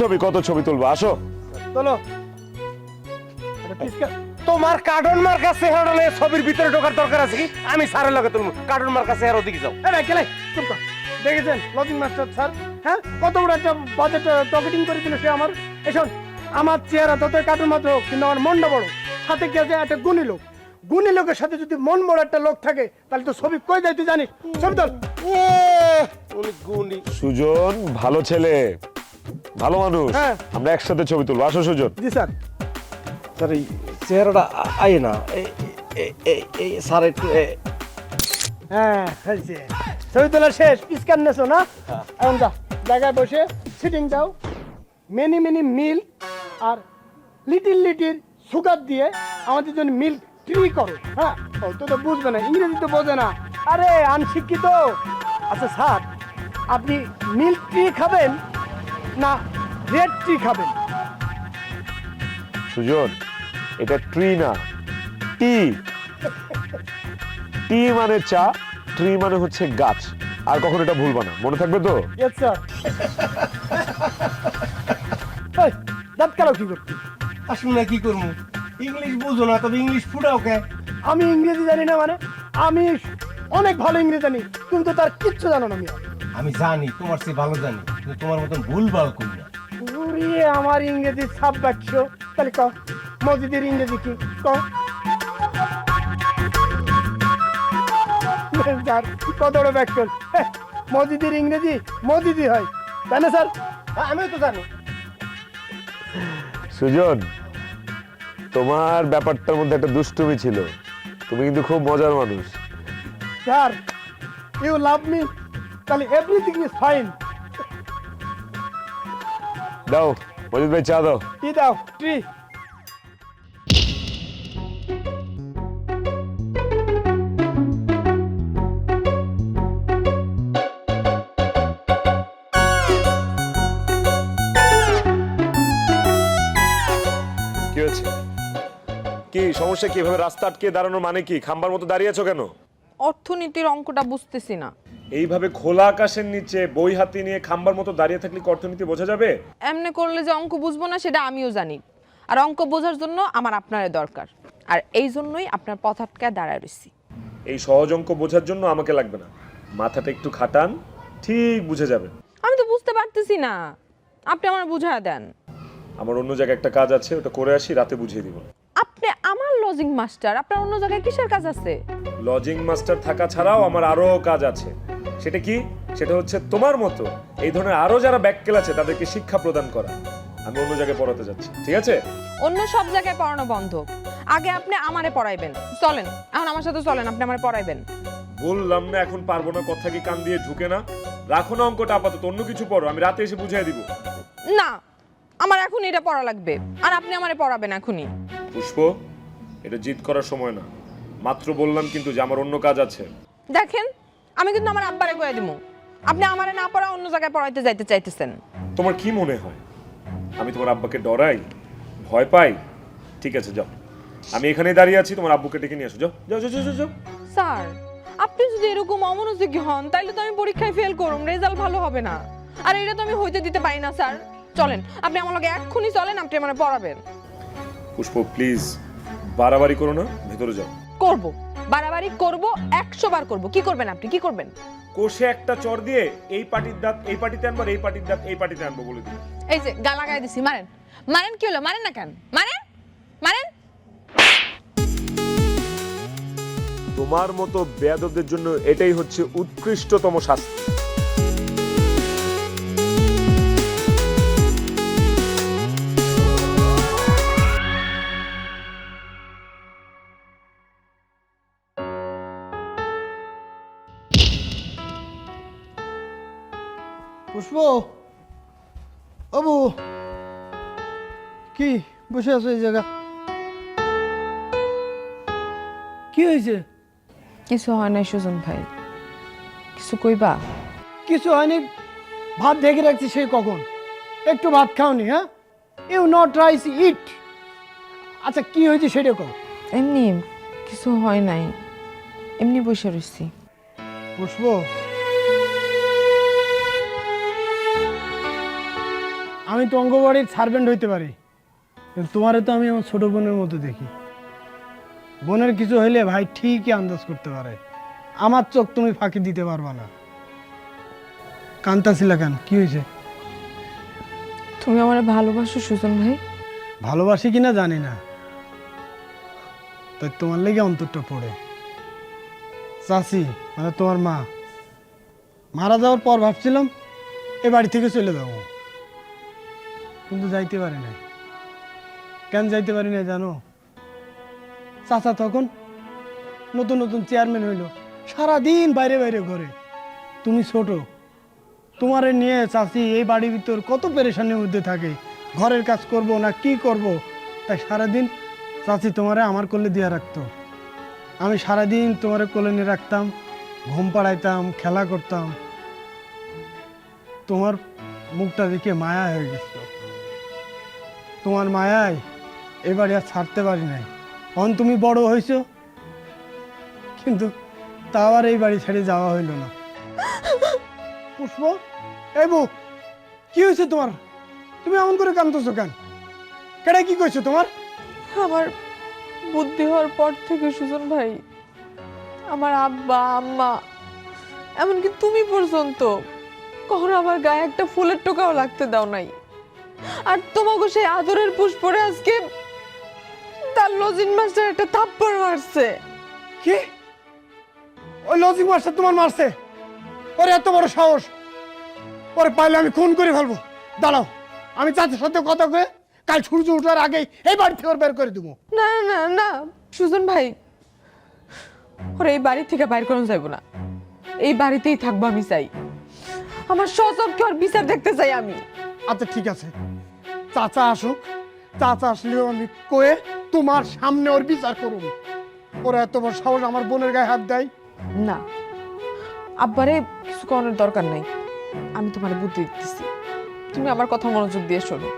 ছবি কত ছবি তুলবো? আসো। চলো তোমার কার্টুন মার কাছে হেরলে ছবির ভিতরে ঢোকার দরকার আছে কি? আমি স্যারের লগে তুলবো। কার্টুন মার কাছে হের ওদিকে যাও। এই কেলাই চুপ কর। দেখেছেন লজিং মাস্টার স্যার? হ্যাঁ? কত বড় একটা বাজেট টকেটিং করে দিল সে আমার। এই আমার চেহারা তত কার্টুন মাত্র হোক কিন্তু আমার মনটা বড়। সাথে কি আছে একটা গুণী লোক। গুণী লোকের সাথে যদি মন বড় একটা লোক থাকে তাহলে তো ছবি কই যায় তুই জানিস? ছবি গুণী সুজন ভালো ছেলে। ভালো মানুষ। হ্যাঁ। আমরা একসাথে ছবি তুলবো। আসো সুজন। জি স্যার। স্যার এই চেহারাটা আয় না। এই- স্যার একটু হ্যাঁ হয়েছে। ছবি তোলা শেষ। স্ক্যান নেছো না? এখন যা জায়গায় বসে সিটিং দাও। মেনি মেনি মিল আর লিটিল লিটিল সুগার দিয়ে আমাদের জন্য মিল্ক ট্রি করো। হ্যাঁ? ও তো তো বুঝবে না। ইংরেজি তো বোঝে না। আরে আনশিক্ষিত। আচ্ছা স্যার আপনি মিল্ক ট্রি খাবেন? না রেড ট্রি খাবেন। সুজন এটা ট্রি না টি টি মানে চা ট্রি মানে হচ্ছে গাছ। আর কখন এটা ভুলবা না মনে থাকবে তো? ইয়েস স্যার ওই দাঁত কালো কি করছি আসুন না কি করব? ইংলিশ বুঝো না তবে ইংলিশ ফুটাও কে? আমি ইংরেজি জানি না মানে আমি অনেক ভালো ইংরেজি জানি তুমি তো তার কিচ্ছু জানো না মিয়া আমি জানি তোমার চেয়ে ভালো জানি কিন্তু তোমার মতন ভুল ভালো করি না। উড়িয়ে আমার ইংরেজি সাব বাক্য তাহলে ক মসজিদের ইংরেজি কি? ক স্যার কত বড় হ্যাঁ, মসজিদের ইংরেজি হয়। তাই না স্যার? আমিও তো জানি। সুজন তোমার ব্যাপারটার মধ্যে একটা দুষ্টুমি ছিল। তুমি কিন্তু খুব মজার মানুষ। Sir you love me? তাহলে এভরিথিং ইজ ফাইন দাও মজিদ ভাই চা দাও। কি দাও ট্রি কি হয়েছে? কি সমস্যা কি? এভাবে রাস্তা আটকে দাঁড়ানোর মানে কি? খাম্বার মতো দাঁড়িয়ে আছো কেন? অর্থনীতির অঙ্কটা বুঝতেছি না। এইভাবে খোলা আকাশের নিচে বই হাতে নিয়ে খাম্বার মতো দাঁড়িয়ে থাকলে কি অর্থনীতি বোঝা যাবে? এমনি করলে যে অঙ্ক বুঝব না সেটা আমিও জানি। আর অঙ্ক বোঝার জন্য আমার আপনার দরকার। আর এই জন্যই আপনার পথ আটকায় দাঁড়ায় রয়েছি এই সহজ অঙ্ক বোঝার জন্য আমাকে লাগবে না। মাথাটা একটু খাটান ঠিক বুঝে যাবেন। আমি তো বুঝতে পারতেছি না। আপনি আমার বুঝা দেন। আমার অন্য জায়গায় একটা কাজ আছে ওটা করে আসি রাতে বুঝিয়ে দিব। আপনি আমার লজিং মাস্টার আপনার অন্য জায়গায় কিসের কাজ আছে? লজিং মাস্টার থাকা ছাড়াও আমার আরও কাজ আছে। সেটা কি? সেটা হচ্ছে তোমার মতো এই ধরনের আরও যারা ব্যাককেল আছে তাদেরকে শিক্ষা প্রদান করা। আমি অন্য জায়গায় পড়াতে যাচ্ছি ঠিক আছে? অন্য সব জায়গায় পড়ানো বন্ধ। আগে আপনি আমারে পড়াইবেন। চলেন এখন আমার সাথে চলেন আপনি আমারে পড়াইবেন। বললাম না এখন পারব না কথা কি কান দিয়ে ঢুকে না। রাখো না অঙ্কটা আপাতত অন্য কিছু পড়ো আমি রাতে এসে বুঝিয়ে দিব। না আমার এখন এটা পড়া লাগবে। আর আপনি আমারে পড়াবেন এখনই। পুষ্প এটা জিত করার সময় না। মাত্র বললাম কিন্তু যে আমার অন্য কাজ আছে। দেখেন আমি কিন্তু আমার আব্বারে কয়ে দিব আপনি আমারে না পড়া অন্য জায়গায় পড়াইতে যাইতে চাইতেছেন। তোমার কি মনে হয়? আমি তোমার আব্বাকে ডরাই ভয় পাই? ঠিক আছে যাও। আমি এখানেই দাঁড়িয়ে আছি তোমার আব্বুকে ডেকে নিয়ে আসো। যাও যাও যাও যাও, যাও। যাও স্যার আপনি যদি এরকম অমনোযোগী হন তাহলে তো আমি পরীক্ষায় ফেল করুম রেজাল্ট ভালো হবে না। আর এটা তো আমি হইতে দিতে পারি না স্যার। চলেন আপনি আমার লগে এক্ষুনি চলেন আপনি আমার পড়াবেন। পুষ্প প্লিজ বাড়াবাড়ি করো না ভেতরে যাও। করব। বাড়াবাড়ি করব একশো বার করব। কি করবেন আপনি? কি করবেন? কোষে একটা চর দিয়ে এই পাটির দাঁত এই পাটিতে আনব এই পাটির দাঁত এই পাটিতে আনব বলে দিই। এই যে গালা গায়ে দিছি মারেন। মারেন কি হলো? মারেন না কেন? মারেন? মারেন? তোমার মতো বেয়াদবদের জন্য এটাই হচ্ছে উৎকৃষ্টতম শাস্তি। পুষ্প? অবু কি বসে আছো এই জায়গা? কি হয়েছে? কিছু হয় নাই সুজন ভাই। কিছু কইবা? কিছু হয়নি। ভাত ঢেকে রাখছি সেই কখন। একটু ভাত খাওনি হ্যাঁ? ইউ নট রাইস ইট আচ্ছা কি হয়েছে সেটা কও। এমনি কিছু হয় নাই। এমনি বসে রইছি। পুষ্প আমি তো অঙ্গবাড়ির সার্ভেন্ট হইতে পারি। তোমারে তো আমি আমার ছোট বোনের মতো দেখি। বোনের কিছু হইলে ভাই ঠিকই আন্দাজ করতে পারে। আমার চোখ তুমি ফাঁকি দিতে পারবা না। কান্তাছিলা কেন? কি হয়েছে তুমি আমার ভালোবাসো সুজন ভাই। ভালোবাসি কিনা জানি না। তাই তোমার লেগে অন্তরটা পড়ে। চাচি মানে তোমার মা। মারা যাওয়ার পর ভাবছিলাম এ বাড়ি থেকে চলে যাব। কিন্তু যাইতে পারি না কেন যাইতে পারি না জানো? চাচা তখন নতুন নতুন চেয়ারম্যান হইল, সারাদিন বাইরে বাইরে ঘরে। তুমি ছোট, তোমারে নিয়ে চাচি এই বাড়ির ভিতর কত পেরেশানির মধ্যে থাকে, ঘরের কাজ করব না কি করব? তাই সারাদিন চাচি তোমারে আমার কোলে দিয়ে রাখতো। আমি সারাদিন তোমারে কোলে নিয়ে রাখতাম, ঘুম পাড়াইতাম, খেলা করতাম। তোমার মুখটা দেখে মায়া হয়ে গেছিল তোমার মায়ায় এবারে আর ছাড়তে পারি নাই। অন তুমি বড় হয়েছো কিন্তু তাও আর এই বাড়ি ছেড়ে যাওয়া হইল না। পুষ্প, এই বউ, কি হয়েছে তোমার? তুমি এমন করে কান্দছো কেন? কেডা কি কইছো তোমার? আমার বুদ্ধি হওয়ার পর থেকে সুজন ভাই, আমার আব্বা, আম্মা, এমনকি তুমি পর্যন্ত কখনো আমার গায়ে একটা ফুলের টোকাও লাগতে দাও নাই। আর তোমাকে সেই আদরের পুষ্পরে আজকে তার লজিন মাস্টার একটা থাপ্পড় মারছে। কি? ওই লজিং মাস্টার তোমার মারছে? ওরে এত বড় সাহস। ওরে পাইলে আমি খুন করে ফেলব। দাঁড়াও আমি চাচার সাথে কথা কয়ে কাল সূর্য ওঠার আগেই এই বাড়ি থেকে বের করে দেবো। না না না সুজন ভাই ওরা এই বাড়ি থেকে বাইর করানো যাইব না। এই বাড়িতেই থাকব আমি চাই। আমার সচক্ষে ওর বিচার দেখতে চাই আমি। আচ্ছা ঠিক আছে। চাচা আসুক চাচা আসলেও আমি কয়ে তোমার সামনে ওর বিচার করুন ওরা এত বড় সাহস আমার বোনের গায়ে হাত দেয়। না আব্বারে কিছু করানোর দরকার নাই। আমি তোমার বুদ্ধি দিতেছি। তুমি আমার কথা মনোযোগ দিয়ে শোনো।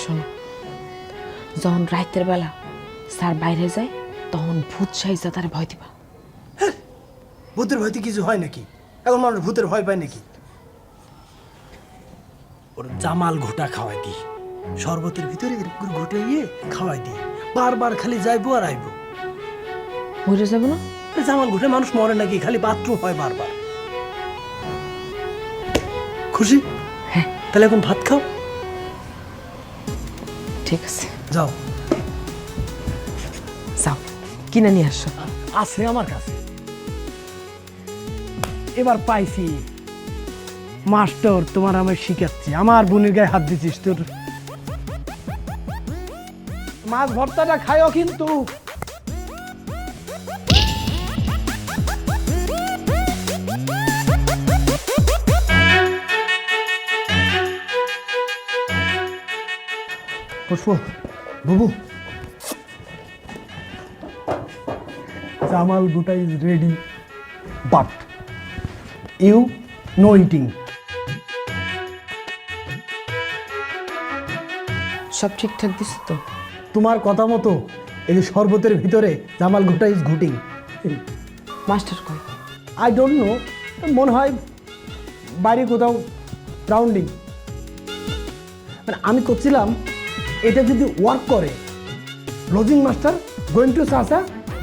শোনো যখন রাতের বেলা স্যার বাইরে যায় তখন ভূত সাইজা তার ভয় দিবা। ভূতের ভয়তে কিছু হয় নাকি? এখন মানুষ ভূতের ভয় পায় নাকি? ওর জামাল ঘোটা খাওয়াই দিই। শরবতের ভিতরে এরকম ঘুটে গিয়ে খাওয়াই দিই। বারবার খালি যাইবো আর আইবো। মরে যাব না? জামাল ঘুটে মানুষ মরে নাকি খালি বাথরুম হয় বারবার। খুশি? হ্যাঁ। তাহলে এখন ভাত খাও। ঠিক আছে। যাও। যাও। কিনে নিয়ে আসো। আছে আমার কাছে। এবার পাইছি। মাস্টার, তোমার আমি শিখাচ্ছি। আমার বোনের গায়ে হাত দিছিস তোর। মাছ ভর্তাটা খাইও কিন্তু। বুবু। Jamal গুটা is ready, but you no eating. সব ঠিকঠাক দিস তো? তোমার কথা মতো এই যে শরবতের ভিতরে জামাল গুটা ইজ ঘুটিং। মাস্টার কই? আই ডোন্ট নো মনে হয় বাইরে কোথাও রাউন্ডিং মানে আমি করছিলাম এটা যদি ওয়ার্ক করে লজিং মাস্টার গোয়িং টু সাসা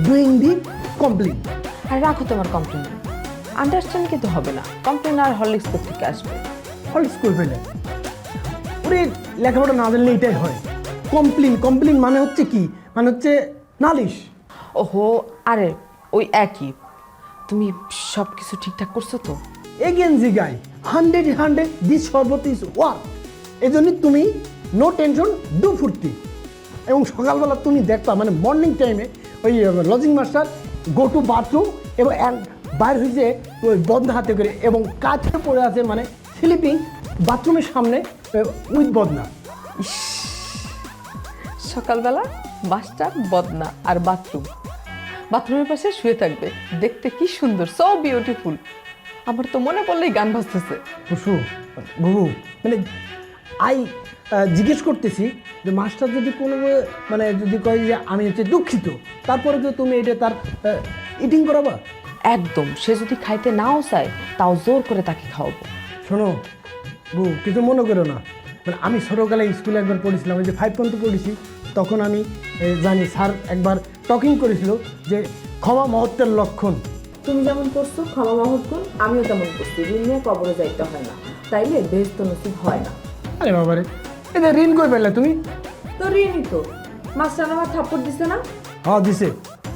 ডুইং দি কমপ্লিট আর রাখো তোমার কমপ্লেন আন্ডারস্ট্যান্ড কিন্তু হবে না। কমপ্লেন আর হরলিক্স থেকে আসবে। হল করবে ফেলে ওরে লেখাপড়া না জানলে এটাই হয়। কমপ্লেন কমপ্লেন মানে হচ্ছে কি? মানে হচ্ছে নালিশ। ওহো আরে ওই একই। তুমি সব কিছু ঠিকঠাক করছ তো? এগেন জি গাই hundred hundred this sharbat is work এই জন্য তুমি নো টেনশন ডু ফুর্তি। এবং সকালবেলা তুমি দেখবা মানে মর্নিং টাইমে ওই lodging master go to bathroom এবং বাইর হয়েছে ওই বন্ধ হাতে করে এবং কাছে পড়ে আছে মানে স্লিপিং বাথরুমের সামনে উইথ বদনা। সকালবেলা মাস্টার বদনা আর বাথরুম। বাথরুমের পাশে শুয়ে থাকবে। দেখতে কি সুন্দর সো বিউটিফুল আমার তো মনে পড়লেই গান বাজতেছে। পশু বুবু মানে আই জিজ্ঞেস করতেছি যে মাস্টার যদি কোনো মানে যদি কয় যে আমি হচ্ছে দুঃখিত তারপরে তো তুমি এটা তার ইটিং করাবা? একদম সে যদি খাইতে নাও চায় তাও জোর করে তাকে খাওয়াবো। শোনো বউ কিছু মনে করো না। মানে আমি ছোটোকালে স্কুলে একবার পড়েছিলাম ওই যে ফাইভ পর্যন্ত পড়েছি তখন আমি জানি স্যার একবার টকিং করেছিল যে ক্ষমা মহত্বের লক্ষণ। তুমি যেমন করছ ক্ষমা মহৎগুণ আমিও তেমন করছি। ঋণ নিয়ে কবরে যাইতে হয় না। তাইলে বেশ তো নসিব হয় না। আরে বাবারে এটা ঋণ কই পেলে তুমি? তো ঋণই তো। মাস্টার আমার থাপ্পড় দিছে না? হ্যাঁ দিছে।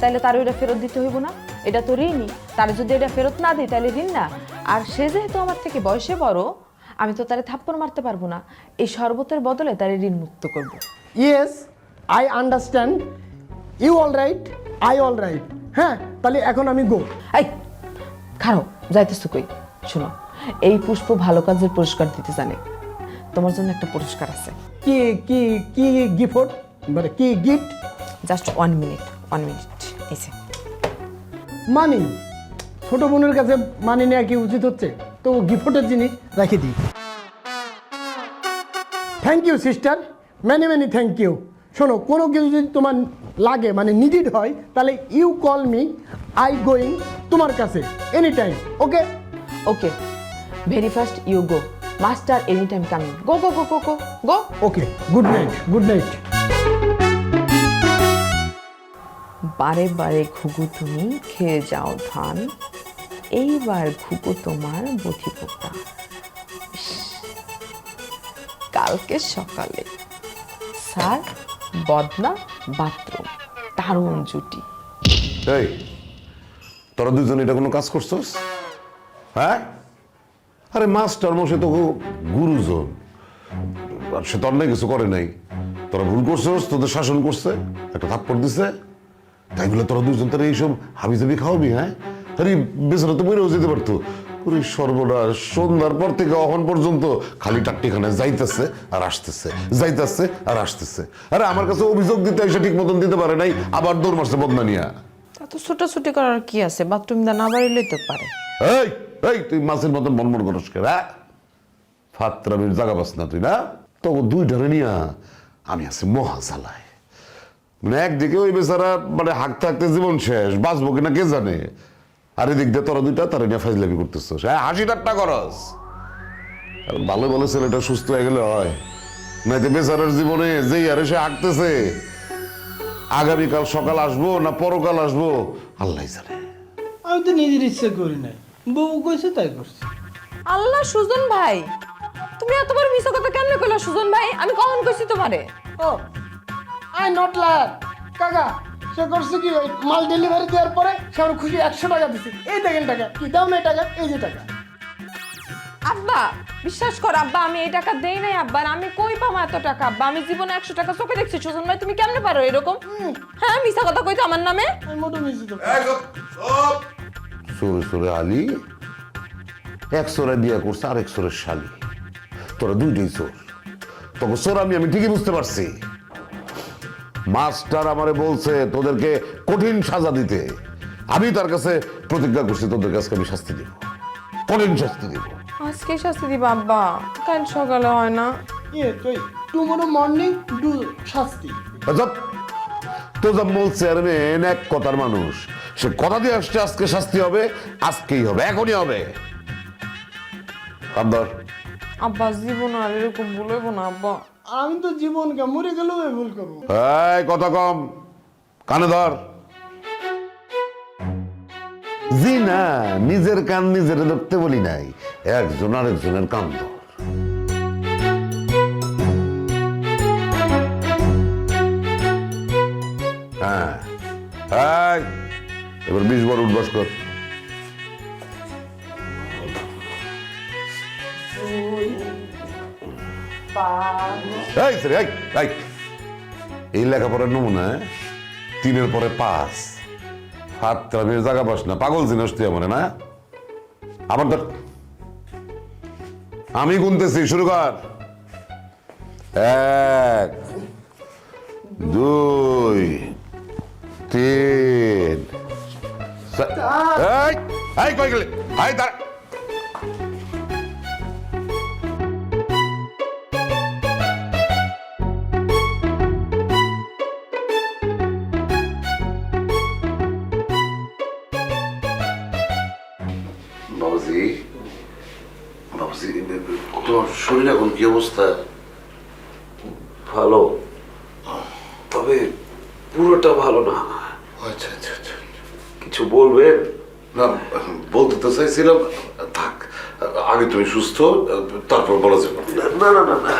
তাইলে তার ওইটা ফেরত দিতে হইব না। এটা তো ঋণই। তার যদি এটা ফেরত না দিই তাহলে ঋণ না। আর সে যেহেতু আমার থেকে বয়সে বড় আমি তো তারে থাপ্পড় মারতে পারব না। এই শরবতের বদলে তারে ঋণ মুক্ত করব। Yes I understand you all right I all right হ্যাঁ তাহলে এখন আমি গো এই খারো যাইতেছো কই? শোনো এই পুষ্প ভালো কাজের পুরস্কার দিতে জানে। তোমার জন্য একটা পুরস্কার আছে। কি কি কি গিফট মানে কি gift just one minute one minute এসে মানি ছোট বোনের কাছে মানি নেওয়া কি উচিত হচ্ছে? তো গিফটের জিনিস রেখে দিই। Thank you sister many many thank you শোনো কোনো কিছু যদি তোমার লাগে মানে নিডিড হয় তাহলে you call me I going তোমার কাছে any time okay okay very first you go master any time coming go go go go go go okay good night good night বারে বারে ঘুঘু তুমি খেয়ে যাও ধান। এইবার ঘুঘু তোমার বধি পোকা কালকে সকালে, স্যার, বদনা বাথরুম, দারুণ জুটি। তোরা দুজন এটা কোনো কাজ করছস? হ্যাঁ? আরে মাস্টার মশাই তো গুরুজন। সে তো অন্যায় কিছু করে নাই। তোরা ভুল করছস, তোদের শাসন করছে, একটা থাপ্পড় দিছে। তাই বলে তোরা দুজন তোরা এইসব হাবি জাবি খাওয়াবি হ্যাঁ? আরে বেচারা তো মরেও যেতে পারতো। ওরে সর্বনাশ সন্ধ্যার পর থেকে অহন পর্যন্ত খালি টাট্টিখানে যাইতেছে আর আসতেছে যাইতেছে আর আসতেছে। আরে আমার কাছে অভিযোগ দিতে এসে ঠিক মতন দিতে পারে নাই আবার দৌড় মারছে বদনা নিয়া। এত ছোটাছুটি করার কি আছে? বাথরুম দা না বাড়িলেই তো পারে। এই এই তুই মাছের মতন মনমন করস কে হ্যাঁ? ফাত্রামির পাস না তুই না? তো দুইটারে নিয়া আমি আছি মহা জ্বালায় মানে একদিকে ওই বেচারা মানে হাঁক থাকতে জীবন শেষ বাঁচবো কিনা কে জানে? আর এদিক দিয়ে তোরা দুইটা তারা নিয়ে ফাইজলামি করতেছস। হ্যাঁ হাসি ঠাট্টা করস। আর ভালো ভালো ছেলেটা সুস্থ হয়ে গেলে হয়। নাইতে বেচারার জীবনে যেই আরে সে হাঁকতেছে আগামীকাল সকাল আসব না পরকাল আসব? আল্লাহ জানে। আমি তো নিজের ইচ্ছে করি না বউ কইছে তাই করছি। আল্লাহ সুজন ভাই তুমি এতবার মিছা কথা কেন কইলা সুজন ভাই? আমি কখন কইছি তোমারে। ও আই নট লাভ কাকা সে করছে কি ওই মাল ডেলিভারি দেওয়ার পরে সে আমার খুশি একশো টাকা দিছে। এই দেখেন টাকা কি দাও না এই টাকা এই যে টাকা। আব্বা বিশ্বাস কর আব্বা আমি এই টাকা দেই নাই আব্বা আর আমি কই পাবো এত টাকা? আব্বা আমি জীবনে একশো টাকা চোখে দেখছি। সুজন ভাই তুমি কেমনে পারো এরকম? হ্যাঁ মিছা কথা কইতো আমার নামে? আমি মোটো মিছি তো। সরে সরে আলি এক সোরা বিয়া করছে আর এক সোরের শালি। তোরা দুইটাই চোর। তোকে চোর আমি আমি ঠিকই বুঝতে পারছি। মাস্টার আমারে বলছে তোদেরকে কঠিন সাজা দিতে। আমি তার কাছে প্রতিজ্ঞা করছি তোদের কাছে আমি শাস্তি দিব। কঠিন শাস্তি দিব। আজকে শাস্তি দিবা আব্বা। কাল সকালে হয় না। ইয়ে তুই টুমোরো মর্নিং ডু শাস্তি। আচ্ছা তো যা বলছে আর মেন এক কথার মানুষ। সে কথা দিয়ে আসছে আজকে শাস্তি হবে আজকেই হবে এখনই হবে। কান্দর আব্বা জীবন আর এরকম বলব না আব্বা। আমি তো জীবনকে মরে এই ভুল করব। কথা কম। কানে ধর। জি না নিজের কান নিজের ধরতে বলি নাই। একজন আরেকজনের কান ধর। হ্যাঁ। এবার বিশ বার উঠবাস কর। এই ছেলে, এই, এই। এই লেখাপড়ার নমুনা? তিনের পরে পাস হাত আমি জায়গা পাস না পাগল জিনিস তুই আমার না? আবার ধর। আমি গুনতেছি শুরু কর। এক দুই তিন। এই, এই গেলে? এই দাঁড়া। অবস্থা? ভালো? তবে পুরোটা ভালো না। আচ্ছা আচ্ছা আচ্ছা। কিছু বলবেন না বলতে তো চাইছিলাম থাক আগে তুমি সুস্থ তারপর বলা যাবে। না না না না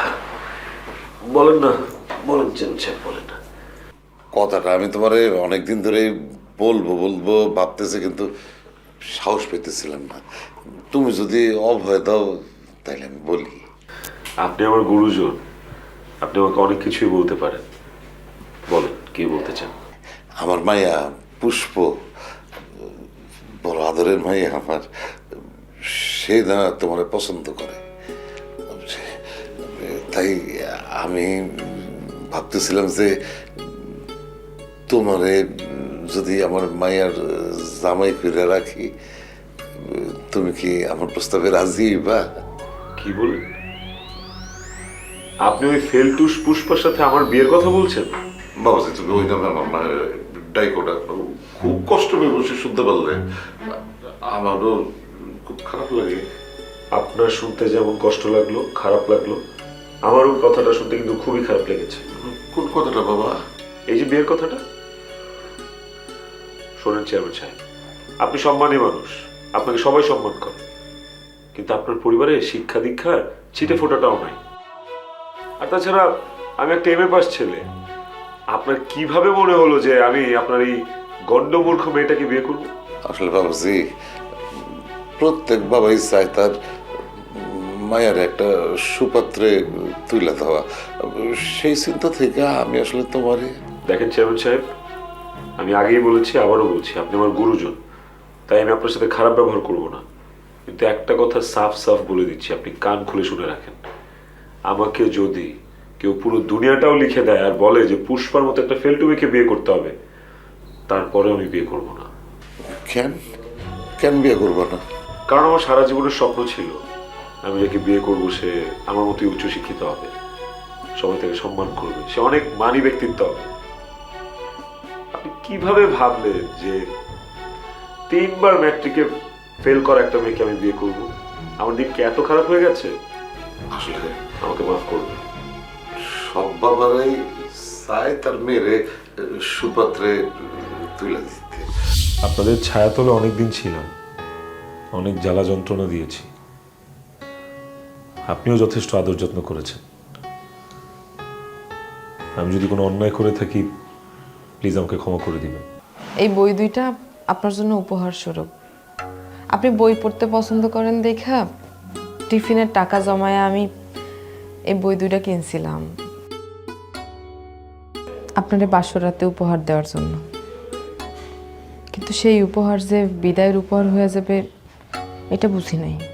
বলেন না বলেন চেন বলেন না। কথাটা আমি তোমার অনেকদিন ধরে বলব বলব ভাবতেছে কিন্তু সাহস পেতেছিলাম না। তুমি যদি অভয় দাও তাহলে আমি বলি। আপনি আমার গুরুজন আপনি আমাকে অনেক কিছুই বলতে পারেন। বলেন কি বলতে চান? আমার মায়া পুষ্প বড় আদরের মাইয়া আমার সে না তোমার পছন্দ করে। তাই আমি ভাবতেছিলাম যে তোমারে যদি আমার মায়ের জামাই ফিরে রাখি তুমি কি আমার প্রস্তাবে রাজি বা? কি বলেন আপনি ওই ফেলটুস পুষ্পার সাথে আমার বিয়ের কথা বলছেন? বাবাজি তুমি ওই নামে আমার ডাইকোটা খুব কষ্ট পেয়ে বসে শুনতে পারলে। আমারও খুব খারাপ লাগে। আপনার শুনতে যেমন কষ্ট লাগল খারাপ লাগল আমার ওই কথাটা শুনতে কিন্তু খুবই খারাপ লেগেছে। কোন কথাটা বাবা? এই যে বিয়ের কথাটা? শোনেন চেয়ারম্যান সাহেব আপনি সম্মানী মানুষ আপনাকে সবাই সম্মান করে। কিন্তু আপনার পরিবারে শিক্ষা দীক্ষার ছিটে ফোটাটাও নাই। আর তাছাড়া আমি একটা এম এ পাস ছেলে। আপনার কীভাবে মনে হলো যে আমি আপনার এই গণ্ডমূর্খ মেয়েটাকে বিয়ে করব? আসলে বাবাজি প্রত্যেক বাবাই চায় তার মায়ের একটা সুপাত্রে তুলে দেওয়া। সেই চিন্তা থেকে আমি আসলে তোমারে দেখেন চেয়ারম্যান সাহেব আমি আগেই বলেছি আবারও বলছি আপনি আমার গুরুজন। তাই আমি আপনার সাথে খারাপ ব্যবহার করব না। কিন্তু একটা কথা সাফ সাফ বলে দিচ্ছি আপনি কান খুলে শুনে রাখেন। আমাকে যদি কেউ পুরো দুনিয়াটাও লিখে দেয় আর বলে যে পুষ্পার মতো একটা ফেলটুবিকে বিয়ে করতে হবে তারপরে আমি বিয়ে করব না। কেন? কেন বিয়ে করব না? কারণ আমার সারা জীবনের স্বপ্ন ছিল আমি যাকে বিয়ে করব সে আমার মতোই উচ্চশিক্ষিত হবে। সবাই তাকে সম্মান করবে। সে অনেক মানি ব্যক্তিত্ব হবে। আপনি কীভাবে ভাবলেন যে তিনবার ম্যাট্রিকে ফেল করা একটা মেয়েকে আমি বিয়ে করব? আমার দিন কি এত খারাপ হয়ে গেছে? আসলে আমাকে মাফ করবে। সব বাবারাই চায় তার মেয়েরে সুপাত্রে তুলে দিতে। আপনাদের ছায়াতলে অনেকদিন ছিলাম অনেক জ্বালা যন্ত্রণা দিয়েছি। আপনিও যথেষ্ট আদর যত্ন করেছেন। আমি যদি কোনো অন্যায় করে থাকি প্লিজ আমাকে ক্ষমা করে দিবেন। এই বই দুইটা আপনার জন্য উপহার স্বরূপ আপনি বই পড়তে পছন্দ করেন দেখা টিফিনের টাকা জমায় আমি এই বই দুইটা কিনছিলাম। আপনার বাসর রাতে উপহার দেওয়ার জন্য। কিন্তু সেই উপহার যে বিদায়ের উপহার হয়ে যাবে, এটা বুঝি নাই।